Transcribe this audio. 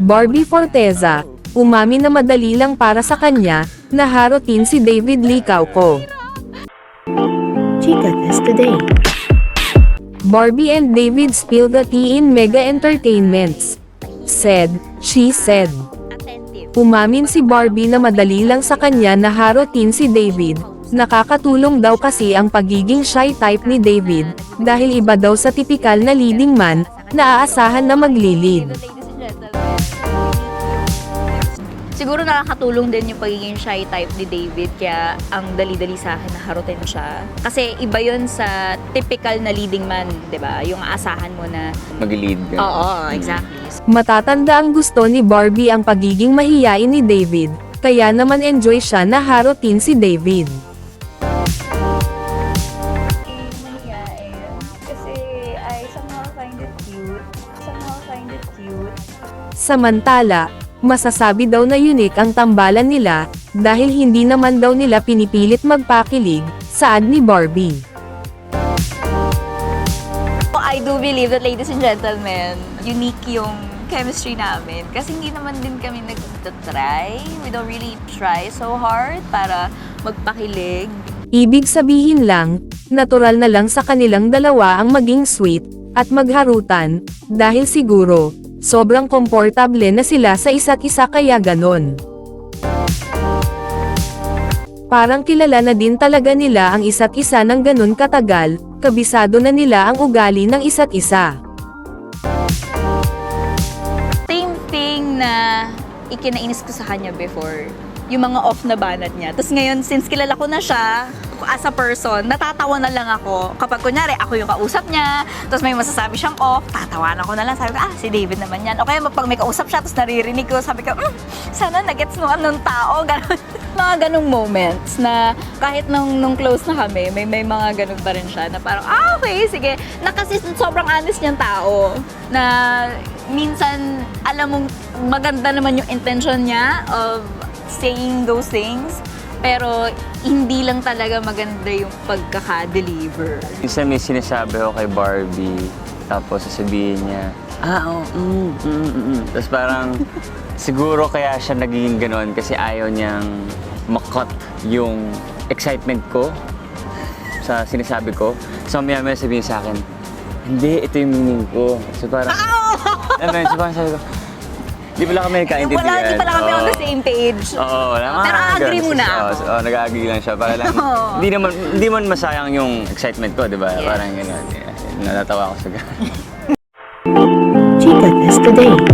Barbie Forteza, umamin na madali lang para sa kanya, na harutin si David Lee Cauco. Chica Test Today. Barbie and David spill the tea in Mega Entertainments. Said, she said. Umamin si Barbie na madali lang sa kanya na harutin si David. Nakakatulong daw kasi ang pagiging shy type ni David, dahil iba daw sa tipikal na leading man, na aasahan na maglilid. Siguro nakakatulong din yung pagiging shy type ni David kaya ang dali-dali sa akin na harutin siya. Kasi iba yun sa typical na leading man, 'di ba? Yung aasahan mo na mag-lead ka. Oo, exactly. Matatanda ang gusto ni Barbie ang pagiging mahiyain ni David, kaya naman enjoy siya na harutin si David. Samantala, masasabi daw na unique ang tambalan nila, dahil hindi naman daw nila pinipilit magpakilig, saad ni Barbie. I do believe that ladies and gentlemen, unique yung chemistry namin. Kasi hindi naman din kami nag-try. We don't really try so hard para magpakilig. Ibig sabihin lang, natural na lang sa kanilang dalawa ang maging sweet, at magharutan, dahil siguro, sobrang komportable na sila sa isa't isa kaya ganon. Parang kilala na din talaga nila ang isa't isa ng ganon katagal, kabisado na nila ang ugali ng isa't isa. Same thing na ikinainis ko sa kanya before. Yung mga off na banat niya. Tapos ngayon, since kilala ko na siya, as a person, natatawa na lang ako. Kapag kunyari, ako yung kausap niya, tapos may masasabi siyang off, tatawanan ko na lang. Sabi ko, ah, si David naman yan. O kaya pag may kausap siya, tapos naririnig ko, sabi ko, mm, sana nagets no anong tao. Ganon. mga ganong moments na kahit nung, nung close na kami, may, may mga ganon pa rin siya na parang, ah, okay, sige. Na kasi sobrang honest niyang tao na minsan, alam mong maganda naman yung intention niya of saying those things, pero hindi lang talaga maganda yung pagkaka-deliver. Minsan may sinasabi ako kay Barbie, tapos sasabihin niya, ah, oh, mm, mm, mm, mm. Tapos parang, siguro kaya siya naging ganon kasi ayaw niyang makot yung excitement ko sa sinasabi ko. So, maya maya sabihin sa akin, hindi, ito yung meaning ko. So parang, alam mo yun, so parang sabi ko, di pala kami nagkaintindihan. Wala, hindi pala kami on the Oo. same page. Oo, wala. Pero agree muna Oo, ako. Oo, nag-agree lang siya. Para lang, hindi naman, hindi man masayang yung excitement ko, di ba? Yes. Parang gano'n. Natatawa ako sa gano'n. Chica Test Today.